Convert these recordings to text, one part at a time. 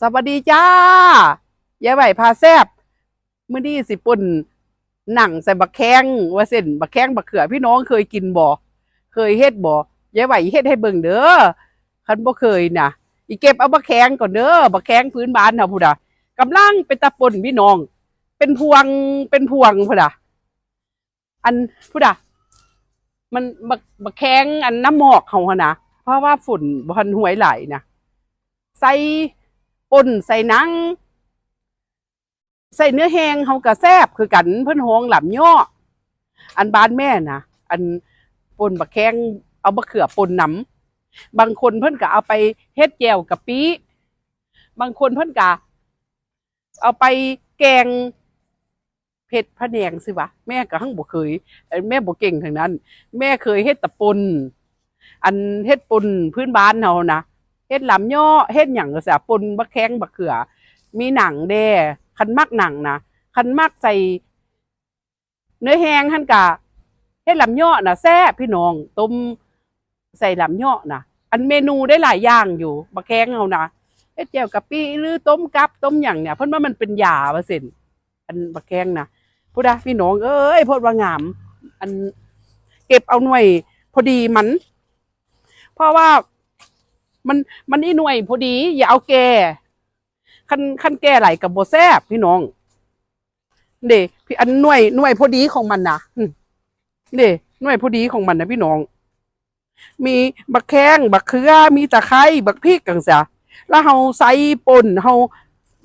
สวัสดีจ้ายายไหวพาแซบมื้อนี้สิปุ่นหนังใส่บักแข้งว่าเส้นบักแข้งบักเขือพี่น้องเคยกินบ่เคยเฮ็ดบ่ยายไหวเฮ็ดให้เบิ่งเด้อคันบ่เคยน่ะ อีเก็บเอาบักแข้งก่อนเด้อบักแข้งพื้นบ้านเฮาพุ่นน่ะกำลังเป็นตะป่นพี่น้อง เป็นพวงเป็นพวงพุ่นน่ะอันพุ่นน่ะมันบักบักแข้งอันน้ำหมอกเขาหนะเพราะว่าฝุ่นบ่ทันหวยไหลนะใส่ ป่นใส่หนัง ใส่เนื้อแห้งเฮาก็แซ่บคือกันเพิ่นฮ้องหลำย่อ อันบ้านแม่นะอันป่นบักแข้งเอาบะเขือป่นหนำบางคนเพิ่นก็เอาไปเฮ็ดแจ่วกะปิบางคนเพิ่นก็เอาไปแกงเผ็ดพะแนงสิวะแม่ก็หั่งบ่เคย แม่บ่เก่งทางนั้น แม่เคยเฮ็ดตะป่นอันเฮ็ดป่นพื้นบ้านเฮานะ เฮ็ดหลำย่อเฮ็ดหยังก็สะปนบักแข้งบักเขือ มีหนังแด่คันมักหนังนะคันมักใส่เนื้อแห้งหั่นกะเฮ็ดหลำย่อน่ะแซ่พี่น้องต้มใส่หลำย่อน่ะอันเมนูได้หลายอย่างอยู่บักแข้งเอานะเฮ็ดแจ่วกะปิหรือต้มกับต้มหยังเนี่ยเพิ่นว่ามันเป็นยาว่าซั่นอันบักแข้งนะพุทธะพี่น้องเอ้ยโพดว่างาม อันเก็บเอาหน่วยพอดีมัน เพราะว่า มันมันอีหน่วยพอดี อย่าเอาแก่คันคันแก่ไหลกับโบแซบพี่น้องเด้พี่อันหน่วยหน่วยพอดีของมันนะเด้หน่วยพอดีของมันนะพี่น้อง มีบักแข้งบักเขือมีตะไคร้บักพริกกังเสียแล้วเฮาใส่ป่นเฮา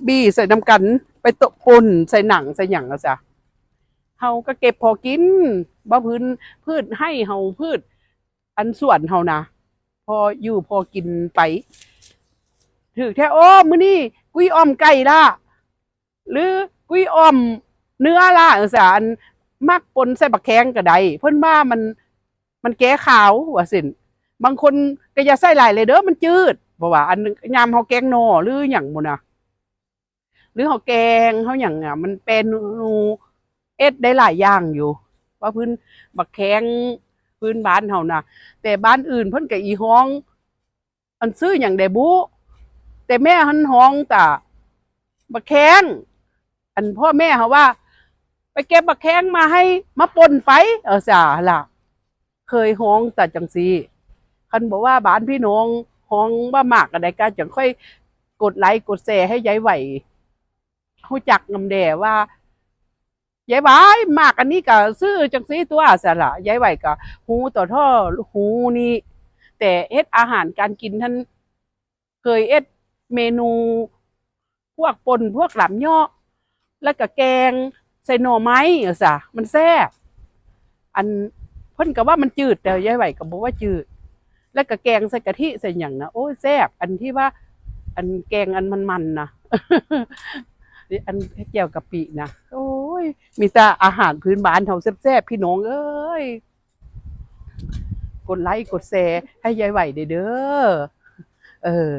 บี้ใส่น้ำกัน ไปตะป่นใส่หนังใส่หยังอะจ้ะเฮาก็เก็บพอกินบ่พื้นพืชให้เฮาพืช อันส่วนเฮานะ ออยู่พอกินไปถือแค่โอ้มื้อนี้กุ้ยอ้อมไก่ละหรือกุ้ยอ้อมเนื้อละเออสารมักปนใส่บักแข้งก็ได้เพิ่นว่ามันมันแก้ขาวว่าสินบางคนก็อย่าใส่หลายเลยเด้อมันจืดบ่ว่า อันยามเฮาแกงหนหรือหยังบ่น่ะหรือเฮาแกงเฮาหยังอะ มันเป็นนูเอ็ดได้หลายอย่างอยู่ ว่าพื้นบักแข้ง พื้นบ้านเฮานะแต่บ้านอื่นเพิ่นก็อีห้อง อันซื้ออย่างใดบุแต่แม่หันห้องตะบักแข้งอันพ่อแม่เขาว่า ไปเก็บบักแข้งมาให้มาปนไป เออจ้าล่ะ เคยห้องแต่จังซีคันบอกว่าบ้านพี่น้องห้องว่ามากอะไรกันจังค่อยกดไลค์กดแชร์ให้ยายไหวหูจักงำแด่ว่า ยายไหวมากอันนี้ก็ซื้อจังซีตัวสละยายไหวก็หูต่อท่อหูนี่แต่เอ็ดอาหารการกินท่านเคยเอ็ดเมนู พวกปนพวกหลำย่อแล้วก็แกงใส่หน่อไม้เออสะมันแซ่บอันเพิ่นก็ว่ามันจืดแต่ยายไหวก็บอกว่าจืด แล้วก็แกงใส่กะทิใส่หยังนะโอ้ยแซ่บอันที่ว่า อันแกงอันมันๆนะอันเกี่ยวกับปีนะโอ้ ย มีแต่อาหารพื้นบ้านเฮาแซ่บๆพี่น้องเอ้ย กดไลค์กดแชร์ให้ยายไหวเด้อ เอออ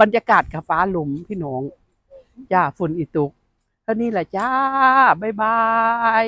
บรรยากาศกับฟ้าหลุมพี่น้อง จ้าฝุ่นอีตุกเท่านี้แหละจ้า บ๊ายบาย